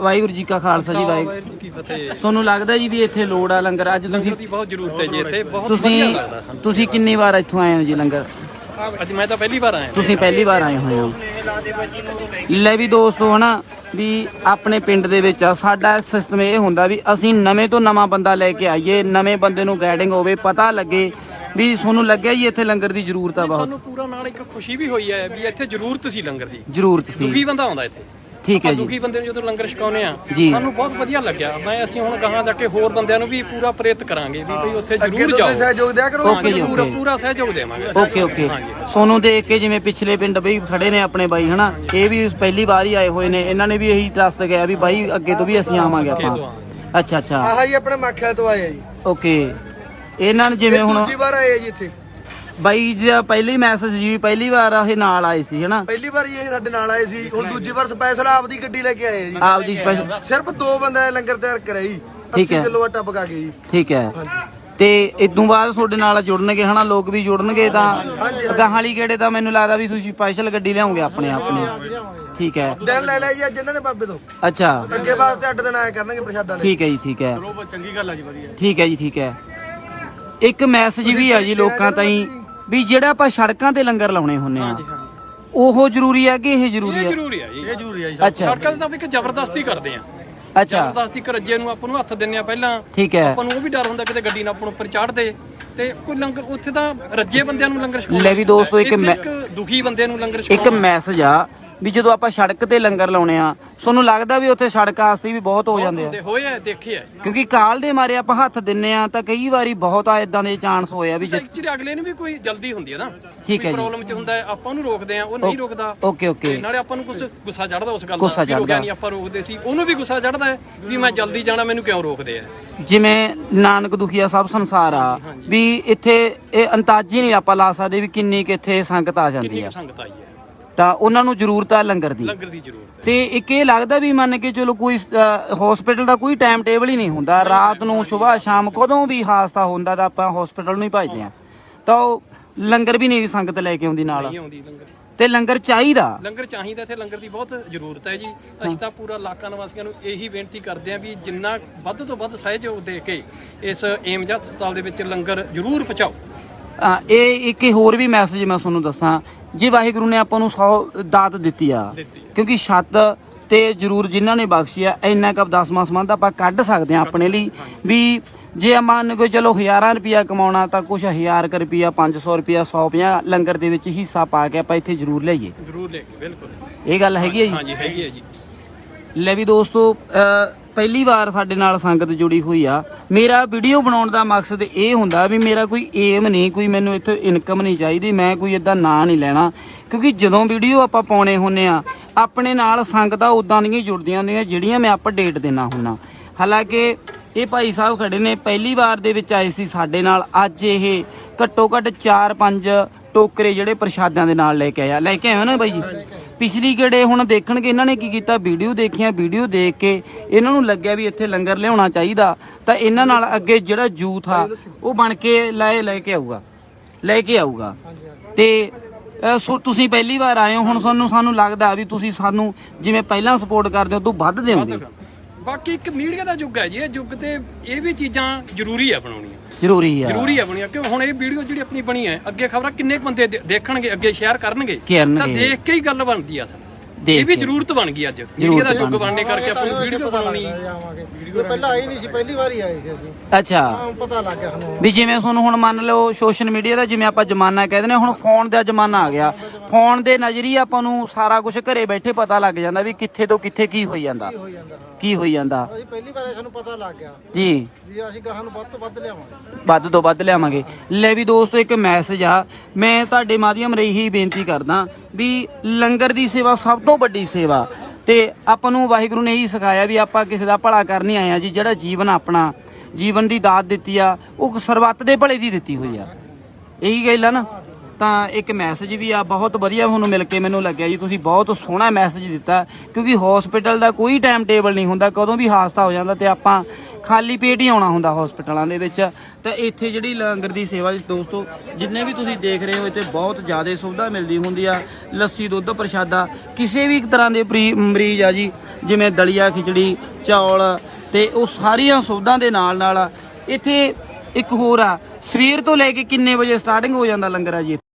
ਵਾਹਿਗੁਰੂ ਜੀ ਕਾ ਖਾਲਸਾ ਜੀ ਵਾਹਿਗੁਰੂ ਵਾਹਿਗੁਰੂ ਕੀ ਫਤਿਹ। ਤੁਹਾਨੂੰ ਲੱਗਦਾ ਜੀ ਵੀ ਇੱਥੇ ਲੋੜ ਆ ਲੰਗਰ? ਅੱਜ ਤੁਸੀਂ ਦੀ ਬਹੁਤ ਜ਼ਰੂਰਤ ਹੈ ਜੀ ਇੱਥੇ ਬਹੁਤ ਤੁਸੀਂ ਵਧੀਆ ਲੱਗਦਾ ਸਾਨੂੰ। ਤੁਸੀਂ ਕਿੰਨੀ ਵਾਰ ਇੱਥੋਂ ਆਏ ਹੋ ਜੀ ਲੰਗਰ? ਅੱਜ ਮੈਂ ਤਾਂ ਪਹਿਲੀ ਵਾਰ ਆਇਆ। ਤੁਸੀਂ ਪਹਿਲੀ ਵਾਰ ਆਏ ਹੋਏ ਹੋ। ਲੈ ਵੀ ਦੋਸਤੋ ਹਨਾ ਵੀ ਆਪਣੇ ਪਿੰਡ ਦੇ ਵਿੱਚ ਆ ਸਾਡਾ ਸਿਸਟਮ ਇਹ ਹੁੰਦਾ ਵੀ ਅਸੀਂ ਨਵੇਂ ਤੋਂ ਨਵਾਂ ਬੰਦਾ ਲੈ ਕੇ ਆਈਏ ਨਵੇਂ ਬੰਦੇ ਨੂੰ ਗਾਈਡਿੰਗ ਹੋਵੇ ਪਤਾ ਲੱਗੇ ਵੀ ਤੁਹਾਨੂੰ ਲੱਗਿਆ ਜੀ ਇੱਥੇ ਲੰਗਰ ਦੀ ਜ਼ਰੂਰਤ ਆ ਬਹੁਤ? ਸਾਨੂੰ ਪੂਰਾ ਨਾਲ ਇੱਕ ਖੁਸ਼ੀ ਵੀ ਹੋਈ ਹੈ ਵੀ ਇੱਥੇ ਜ਼ਰੂਰਤ ਸੀ ਲੰਗਰ ਦੀ। ਜ਼ਰੂਰਤ ਸੀ। ਦੁਖੀ ਬੰਦਾ ਆਉਂਦਾ ਇੱਥੇ। ਠੀਕ ਹੈ ਜੀ। ਦੁਖੀ ਬੰਦੇ ਨੂੰ ਜਦੋਂ ਲੰਗਰ ਛਕਾਉਨੇ ਆ ਜੀ। ਸਾਨੂੰ ਬਹੁਤ ਵਧੀਆ ਲੱਗਿਆ। ਮੈਂ ਅਸੀਂ ਹੁਣ ਗਾਹਾਂ ਜਾ ਕੇ ਹੋਰ ਬੰਦਿਆਂ ਨੂੰ ਵੀ ਪੂਰਾ ਪ੍ਰੇਰਿਤ ਕਰਾਂਗੇ ਵੀ ਭਈ ਉੱਥੇ ਅੱਗੇ ਜ਼ਰੂਰ ਤੋਂ ਜਾਓ। ਤੁਸੀਂ ਸਹਿਯੋਗ ਦਿਆ ਕਰੋ। ਓਕੇ ਜੀ ਪੂਰਾ ਓਕੇ। ਪੂਰਾ ਸਹਿਯੋਗ ਦੇਵਾਂਗੇ। Okay okay. ਹਾਂਜੀ। ਸੋਨੂੰ ਦੇਖ ਕੇ ਜਿਵੇਂ ਪਿਛਲੇ ਪਿੰਡ ਬਈ ਖੜੇ ਨੇ ਆਪਣੇ ਬਾਈ ਹਨਾ? ਇਹ ਵੀ ਪਹਿਲੀ ਵਾਰ ਹੀ ਆਏ ਹੋਏ ਨੇ। ਇਹਨਾਂ ਨੇ ਵੀ ਇਹੀ ਟਰਸਟ ਗਿਆ ਵੀ ਬਾਈ ਅੱਗੇ ਤੋਂ ਵੀ ਅਸੀਂ ਆਵਾਂਗੇ ਆਪਾਂ। ਅੱਛਾ ਅੱਛਾ। ਆਹ ਹੀ ਆਪਣੇ ਮੱਖਿਆ ਤੋਂ ਆਏ ਆ ਜੀ। ਓਕੇ। ਇਹਨਾਂ ਨੇ ਜਿਵੇਂ ਹੁਣ ਦੂਜੀ ਵਾਰ ਆਏ ਆ ਜੀ ਇੱਥੇ। ਬਾਈ ਜੀ ਪਹਿਲੀ ਮੈਸੇਜ ਜੀ ਪਹਿਲੀ ਵਾਰ ਇਹ ਨਾਲ ਆਏ ਸੀ ਹਨਾ? ਪਹਿਲੀ ਵਾਰ ਇਹ ਸਾਡੇ ਨਾਲ ਆਏ ਸੀ ਹੁਣ ਦੂਜੀ ਵਾਰ ਸਪੈਸ਼ਲ ਆਪਦੀ ਗੱਡੀ ਲੈ ਕੇ ਆਏ ਆ ਜੀ। ਆਪਦੀ ਸਪੈਸ਼ਲ ਸਿਰਫ ਦੋ ਬੰਦਿਆਂ ਨੇ ਲੰਗਰ ਤਿਆਰ ਕਰਿਆ ਜੀ ਠੀਕ 80 ਹੈ। ਕਿਲੋ ਆਟਾ ਪਕਾ ਕੇ ਜੀ। ਠੀਕ ਹੈ। ਤੇ ਇਦੋਂ ਬਾਅਦ ਤੁਹਾਡੇ ਨਾਲ ਜੁੜਨਗੇ ਹਨਾ? ਲੋਕ ਵੀ ਜੁੜਨਗੇ ਤਾਂ ਗਾਹਾਂ ਵਾਲੀ ਗੇੜੇ ਤਾਂ ਮੈਨੂੰ ਲੱਗਦਾ ਵੀ ਤੁਸੀਂ ਸਪੈਸ਼ਲ ਗੱਡੀ ਲਿਆਉਂਗੇ ਆਪਣੇ ਆਪਣੇ ਠੀਕ ਹੈ। ਦਿਨ ਲੈ ਲਿਆ ਜੀ ਅੱਜ ਇਹਨਾਂ ਨੇ ਬਾਬੇ ਤੋਂ। ਅੱਛਾ। ਅੱਗੇ ਵਾਸਤੇ ਅੱਡ ਦਿਨ ਆਇਆ ਕਰਨਗੇ ਪ੍ਰਸ਼ਾਦਾ ਲੈ ਠੀਕ ਹੈ ਜੀ ਠੀਕ ਹੈ। ਚੰਗੀ ਗੱਲ ਆ ਜੀ ਵਧੀਆ। ਠੀਕ ਹੈ ਜੀ ਠੀਕ ਹੈ। ਇੱਕ ਮੈਸੇਜ ਵੀ ਆ ਜੀ ਲੋਕਾਂ ਤਾਈਂ। ਵੀ ਜਿਹੜਾ ਆਪਾਂ ਸੜਕਾਂ ਤੇ ਲੰਗਰ ਲਾਉਣੇ ਹੁੰਨੇ ਆ ਉਹ ਜ਼ਰੂਰੀ ਹੈ ਕਿ ਇਹ ਜ਼ਰੂਰੀ ਇਹ ਹੈ ਜ਼ਰੂਰੀ ਆ ਜੀ। ਇਹ ਜ਼ਰੂਰੀ ਆ ਜੀ ਅੱਛਾ। ਸੜਕਾਂ ਤੇ ਤਾਂ ਆਪਾਂ ਇੱਕ ਜ਼ਬਰਦਸਤੀ ਕਰਦੇ ਆ ਅੱਛਾ। ਜ਼ਬਰਦਸਤੀ ਕਰਜੇ ਨੂੰ ਆਪਾਂ ਨੂੰ ਹੱਥ ਦਿੰਨੇ ਆ ਪਹਿਲਾਂ। ਠੀਕ ਹੈ। ਆਪਾਂ ਨੂੰ ਉਹ ਵੀ ਡਰ ਹੁੰਦਾ ਕਿਤੇ ਗੱਡੀ ਨਾ ਆਪਾਂ ਨੂੰ ਉੱਪਰ ਚਾੜ ਦੇ ਤੇ ਕੋਈ ਲੰਗਰ ਉੱਥੇ ਤਾਂ ਰੱਜੇ ਬੰਦਿਆਂ ਨੂੰ ਲੰਗਰ ਛਕਾਉਣਾ ਲੈ ਵੀ ਦੋਸਤੋ ਇੱਕ ਮੈਂ- ਦੁਖੀ ਬੰਦੇ ਨੂੰ ਲੰਗਰ ਇੱਕ ਛਕਾਉਣਾ। ਮੈਸੇਜ ਆ। ਵੀ ਜਦੋਂ ਆਪਾਂ ਸੜਕ ਤੇ ਲੰਗਰ ਲਾਉਣੇ ਆ ਤੁਹਾਨੂੰ ਲੱਗਦਾ ਵੀ ਉੱਥੇ ਸੜਕ ਆਸਤੀ ਵੀ ਬਹੁਤ ਹੋ ਜਾਂਦੇ ਆ? ਹੋਏ ਆ ਦੇਖੇ ਆ। ਕਿਉਂਕਿ ਕਾਲ ਦੇ ਮਾਰੇ ਆਪਾਂ ਹੱਥ ਦਿੰਨੇ ਆ ਤਾਂ ਕਈ ਵਾਰੀ ਬਹੁਤ ਆ ਇਦਾਂ ਦੇ ਚਾਂਸ ਹੋਏ ਆ ਵੀ ਐਕਚੁਅਲੀ ਅਗਲੇ ਨੂੰ ਵੀ ਕੋਈ ਜਲਦੀ ਹੁੰਦੀ ਹੈ ਨਾ ਠੀਕ ਹੈ ਜੀ। ਪ੍ਰੋਬਲਮ ਚ ਹੁੰਦਾ ਆਪਾਂ ਉਹਨੂੰ ਰੋਕਦੇ ਆ ਉਹ ਨਹੀਂ ਰੋਕਦਾ। Okay okay. ਨਾਲੇ ਆਪਾਂ ਨੂੰ ਕੁਝ ਗੁੱਸਾ ਚੜਦਾ ਉਸ ਗੱਲ ਦਾ ਰੋਕਿਆ। ਨਹੀਂ ਆਪਾਂ ਰੋਕਦੇ ਸੀ। ਉਹਨੂੰ ਵੀ ਗੁੱਸਾ ਚੜਦਾ ਹੈ ਵੀ ਮੈਂ ਜਲਦੀ ਜਾਣਾ ਮੈਨੂੰ ਕਿਉਂ ਰੋਕਦੇ ਆ? ਜਿਵੇਂ ਨਾਨਕ ਦੁਖੀਆ ਸਭ ਸੰਸਾਰ ਆ ਵੀ ਇੱਥੇ ਇਹ ਅੰਤਾਜੀ ਨਹੀਂ ਆਪਾਂ ਲਾ ਸਕਦੇ ਵੀ ਕਿੰਨੀ ਕਿ ਇੱਥੇ ਸੰਗਤ ਆ ਜਾਂਦੀ ਕਿੰਨੀ ਆ। ਕੁ ਸੰਗਤ ਆਈ ਹੈ। ਤਾਂ ਉਹਨਾਂ ਨੂੰ ਜ਼ਰੂਰਤ ਆ ਲੰਗਰ ਦੀ। ਲੰਗਰ ਦੀ ਜ਼ਰੂਰਤ ਹੈ। ਤੇ ਇੱਕ ਇਹ ਲੱਗਦਾ ਵੀ ਮੰਨ ਕੇ ਚਲੋ ਕੋਈ ਹਸਪੀਟਲ ਦਾ ਕੋਈ ਟਾਈਮ ਟੇਬਲ ਹੀ ਨਹੀਂ ਹੁੰਦਾ। ਰਾਤ ਨੂੰ ਸਵੇਰ ਸ਼ਾਮ ਕਦੋਂ ਵੀ ਹਾਦਸਾ ਹੁੰਦਾ ਤਾਂ ਆਪਾਂ ਹਸਪੀਟਲ ਨੂੰ ਹੀ ਭਜਦੇ ਆ ਤਾਂ ਉਹ ਲੰਗਰ ਵੀ ਨਹੀਂ ਸੰਗਤ ਲੈ ਕੇ ਆਉਂਦੀ ਨਾਲ। ਨਹੀਂ ਆਉਂਦੀ ਲੰਗਰ। ਤੇ ਲੰਗਰ ਚਾਹੀਦਾ। ਲੰਗਰ ਚਾਹੀਦਾ ਇੱਥੇ ਲੰਗਰ ਦੀ ਬਹੁਤ ਜ਼ਰੂਰਤ ਹੈ ਜੀ। ਅਸੀਂ ਤਾਂ ਪੂਰਾ ਇਲਾਕਾ ਨਿਵਾਸੀਆਂ ਨੂੰ ਇਹੀ ਬੇਨਤੀ ਕਰਦੇ ਹਾਂ ਵੀ ਜਿੰਨਾ ਵੱਧ ਤੋਂ ਵੱਧ ਸਹਿਯੋਗ ਦੇ ਕੇ ਇਸ ਏਮਜ ਹਸਪਤਾਲ ਦੇ ਵਿੱਚ ਲੰਗਰ ਜ਼ਰੂਰ ਪਹੁੰਚਾਓ। ਆ, ਇਹ ਇੱਕ ਹੋਰ ਵੀ ਮੈਸੇਜ ਮੈਂ ਤੁਹਾਨੂੰ ਦੱਸਾਂ। ਜੇ ਵਾਹਿਗੁਰੂ ਨੇ ਆਪਾਂ ਨੂੰ 100 ਦਾਤ ਦਿੱਤੀ ਆ। ਆ। ਕਿਉਂਕਿ ਛੱਤ ਤੇ ਜਰੂਰ ਜਿਨ੍ਹਾਂ ਨੇ ਬਖਸ਼ੀ ਆ ਇੰਨਾ ਕੁ ਦਸਵਾਂ ਸਮਾਨ ਤਾਂ ਆਪਾਂ ਕੱਢ ਸਕਦੇ ਆ ਆਪਣੇ ਲਈ। ਵੀ ਜੇ ਮੰਨ ਕੇ ਚਲੋ ਹਜ਼ਾਰਾਂ ਰੁਪਿਆ ਕਮਾਉਣਾ ਤਾਂ ਕੁਛ ਹਜ਼ਾਰ ਕੁ ਰੁਪਿਆ 500 ਰੁਪਿਆ 150 ਲੰਗਰ ਦੇ ਵਿੱਚ ਹਿੱਸਾ ਪਾ ਕੇ ਆਪਾਂ ਇੱਥੇ ਜਰੂਰ ਲਈਏ। ਜ਼ਰੂਰ ਲੈ ਕੇ ਬਿਲਕੁਲ। ਇਹ ਗੱਲ ਹੈਗੀ ਹੈ ਜੀ? ਹਾਂਜੀ ਹੈਗੀ ਹੈ ਜੀ। ਲੈ ਵੀ ਦੋਸਤੋ ਪਹਿਲੀ ਵਾਰ ਸਾਡੇ ਨਾਲ ਸੰਗਤ ਜੁੜੀ ਹੋਈ ਆ। ਮੇਰਾ ਵੀਡੀਓ ਬਣਾਉਣ ਦਾ ਮਕਸਦ ਇਹ ਹੁੰਦਾ ਵੀ ਮੇਰਾ ਕੋਈ ਏਮ ਨਹੀਂ, ਕੋਈ ਮੈਨੂੰ ਇੱਥੇ ਇਨਕਮ ਨਹੀਂ ਚਾਹੀਦੀ, ਮੈਂ ਕੋਈ ਇਦਾਂ ਨਾਂ ਨਹੀਂ ਲੈਣਾ। ਕਿਉਂਕਿ ਜਦੋਂ ਵੀਡੀਓ ਆਪਾਂ ਪਾਉਣੇ ਹੁੰਨੇ ਆ, ਆਪਣੇ ਨਾਲ ਸੰਗਤਾਂ ਉਦਾਂ ਦੀਆਂ ਜੁੜਦੀਆਂ ਹੁੰਦੀਆਂ ਜਿਹੜੀਆਂ ਮੈਂ ਅਪਡੇਟ ਦੇਣਾ ਹੁੰਨਾ। ਹਾਲਾਂਕਿ ਇਹ ਭਾਈ ਸਾਹਿਬ ਖੜੇ ਨੇ, ਪਹਿਲੀ ਵਾਰ ਦੇ ਵਿੱਚ ਆਏ ਸੀ ਸਾਡੇ ਨਾਲ। ਅੱਜ ਇਹ ਘੱਟੋ ਘੱਟ 4-5 ਟੋਕਰੇ ਜਿਹੜੇ ਪ੍ਰਸ਼ਾਦਾਂ ਦੇ ਨਾਲ ਲੈ ਕੇ ਆਇਆ ਲੈ ਕੇ ਆਏ ਨਾ ਬਾਈ ਜੀ? ਪਿਛਲੀ ਗੇੜੇ ਹੁਣ ਦੇਖਣਗੇ, ਇਹਨਾਂ ਨੇ ਕੀ ਕੀਤਾ? ਵੀਡੀਓ ਦੇਖਿਆ, ਵੀਡੀਓ ਦੇਖ ਕੇ ਇਹਨਾਂ ਨੂੰ ਲੱਗਿਆ ਵੀ ਇੱਥੇ ਲੰਗਰ ਲਿਆਉਣਾ ਚਾਹੀਦਾ। ਤਾਂ ਇਹਨਾਂ ਨਾਲ ਅੱਗੇ ਜਿਹੜਾ ਯੂਥ ਆ ਉਹ ਬਣ ਕੇ ਲੈ ਲੈ ਕੇ ਆਊਗਾ। ਲੈ ਕੇ ਆਊਗਾ। ਤੇ ਸੋ ਤੁਸੀਂ ਪਹਿਲੀ ਵਾਰ ਆਏ ਹੋ, ਹੁਣ ਸਾਨੂੰ ਸਾਨੂੰ ਲੱਗਦਾ ਵੀ ਤੁਸੀਂ ਸਾਨੂੰ ਜਿਵੇਂ ਪਹਿਲਾਂ ਸਪੋਰਟ ਕਰਦੇ ਹੋ ਤੋਂ ਵੱਧ ਦਿਓਗੇ ਬਾਕੀ ਇੱਕ ਮੀਡੀਆ ਦਾ ਯੁੱਗ ਹੈ ਜੀ ਇਹ ਯੁੱਗ ਤੇ ਇਹ ਵੀ ਚੀਜ਼ਾਂ ਜ਼ਰੂਰੀ ਆ ਬਣਾਉਣੀਆਂ। ਜ਼ਰੂਰੀ ਆ। ਜ਼ਰੂਰੀ ਆ ਬਣੀਆਂ ਕਿਉਂ ਹੁਣ ਇਹ ਵੀਡੀਓ ਜਿਹੜੀ ਆਪਣੀ ਬਣੀ ਹੈ ਅੱਗੇ ਖਬਰਾਂ ਕਿੰਨੇ ਬੰਦੇ ਦੇਖਣਗੇ ਅੱਗੇ ਸ਼ੇਅਰ ਕਰਨਗੇ। ਤਾਂ ਦੇਖ ਕੇ ਹੀ ਗੱਲ ਬਣਦੀ ਆ ਅਸਲ। ਇਹ ਵੀ। ਜ਼ਰੂਰਤ ਬਣ ਗਈ ਅੱਜ। ਮੀਡੀਆ ਦਾ ਯੁੱਗ ਬਣਨੇ ਕਰਕੇ ਆਪਾਂ ਨੂੰ ਵੀਡੀਓ ਬਣਾਉਣੀ। ਇਹ ਪਹਿਲਾਂ ਆਈ ਨਹੀਂ ਸੀ ਪਹਿਲੀ ਵਾਰੀ ਆਏ ਸੀ ਅਸੀਂ। ਅੱਛਾ। ਹਾਂ ਪਤਾ ਲੱਗ ਗਿਆ ਸਾਨੂੰ। ਵੀ ਜਿਵੇਂ ਤੁਹਾਨੂੰ ਹੁਣ ਮੰਨ ਲਓ ਸੋਸ਼ਲ ਮੀਡੀਆ ਦਾ ਜਿਵੇਂ ਆਪਾਂ ਜ਼ਮਾਨਾ ਕਹਿੰਦੇ ਨੇ ਹੁਣ ਫੋਨ ਦਾ ਜ਼ਮਾਨਾ ਆ ਗਿਆ। ਫੋਨ ਦੇ ਨਜ਼ਰੀਏ ਆਪਾਂ ਨੂੰ ਸਾਰਾ ਕੁਝ ਘਰੇ ਬੈਠੇ ਪਤਾ ਲੱਗ ਜਾਂਦਾ ਵੀ ਕਿੱਥੇ ਤੋਂ ਕਿੱਥੇ ਕੀ ਹੋਈ ਜਾਂਦਾ। ਹੋ ਜਾਂਦਾ ਹਾਂ। ਕੀ ਹੋਈ ਜਾਂਦਾ। ਅਸੀਂ ਪਹਿਲੀ ਵਾਰ ਸਾਨੂੰ ਪਤਾ ਲੱਗ ਗਿਆ ਜੀ। ਵੀ ਅਸੀਂ ਗਾਹਾਂ ਨੂੰ ਵੱਧ ਤੋਂ ਵੱਧ ਲਿਆਵਾਂਗੇ। ਵੱਧ ਤੋਂ ਵੱਧ ਲਿਆਵਾਂਗੇ। ਲੈ ਵੀ ਦੋਸਤੋ ਇੱਕ ਮੈਸੇਜ ਆ। ਮੈਂ ਤੁਹਾਡੇ ਮਾਧਿਅਮ ਰਹੀ ਹੀ ਬੇਨਤੀ ਕਰਦਾ ਵੀ ਲੰਗਰ ਦੀ ਸੇਵਾ ਸਭ ਤੋਂ ਵੱਡੀ ਸੇਵਾ। ਤੇ ਆਪਾਂ ਨੂੰ ਵਾਹਿਗੁਰੂ ਨੇ ਇਹੀ ਸਿਖਾਇਆ ਵੀ ਆਪਾਂ ਕਿਸੇ ਦਾ ਭਲਾ ਕਰਨ ਹੀ ਆਏ ਆ ਜੀ ਜਿਹੜਾ ਜੀਵਨ ਆਪਣਾ ਜੀਵਨ ਦੀ ਦਾਤ ਦਿੱਤੀ ਆ ਉਹ ਸਰਬੱਤ ਦੇ ਭਲੇ ਦੀ ਦਿੱਤੀ ਹੋਈ ਆ। ਇਹੀ ਗੱਲ ਆ ਨਾ। ਤਾਂ ਇੱਕ ਮੈਸੇਜ ਵੀ ਆ, ਬਹੁਤ ਵਧੀਆ ਤੁਹਾਨੂੰ ਮਿਲ ਕੇ ਮੈਨੂੰ ਲੱਗਿਆ ਜੀ। ਤੁਸੀਂ ਬਹੁਤ ਸੋਹਣਾ ਮੈਸੇਜ ਦਿੱਤਾ, ਕਿਉਂਕਿ ਹਸਪੀਟਲ ਦਾ ਕੋਈ ਟਾਈਮ ਟੇਬਲ ਨਹੀਂ ਹੁੰਦਾ, ਕਦੋਂ ਵੀ ਹਾਦਸਾ ਹੋ ਜਾਂਦਾ ਤੇ ਆਪਾਂ ਖਾਲੀ ਪੇਟ ਹੀ ਆਉਣਾ ਹੁੰਦਾ ਹਸਪਤਾਲਾਂ ਦੇ ਵਿੱਚ। ਤਾਂ ਇੱਥੇ ਜਿਹੜੀ ਲੰਗਰ ਦੀ ਸੇਵਾ ਦੋਸਤੋ, ਜਿੰਨੇ ਵੀ ਤੁਸੀਂ ਦੇਖ ਰਹੇ ਹੋ, ਇੱਥੇ ਬਹੁਤ ਜ਼ਿਆਦਾ ਸੁਵਿਧਾ ਮਿਲਦੀ ਹੁੰਦੀ ਆ। ਲੱਸੀ, ਦੁੱਧ ਪ੍ਰਸ਼ਾਦਾ, ਕਿਸੇ ਵੀ ਤਰ੍ਹਾਂ ਦੇ ਪ੍ਰੀ- ਮਰੀਜ਼ ਆ ਜੀ, ਜਿਵੇਂ ਦਲੀਆ, ਖਿਚੜੀ, ਚੌਲ, ਤੇ ਉਹ ਸਾਰੀਆਂ ਸੁਵਿਧਾ ਦੇ ਨਾਲ ਨਾਲ ਇੱਥੇ ਇੱਕ ਹੋਰ ਆ ਸਵੇਰ ਤੋਂ ਲੈ ਕੇ ਕਿੰਨੇ ਵਜੇ ਸਟਾਰਟਿੰਗ ਹੋ ਜਾਂਦਾ ਲੰਗਰ ਆ ਜੀ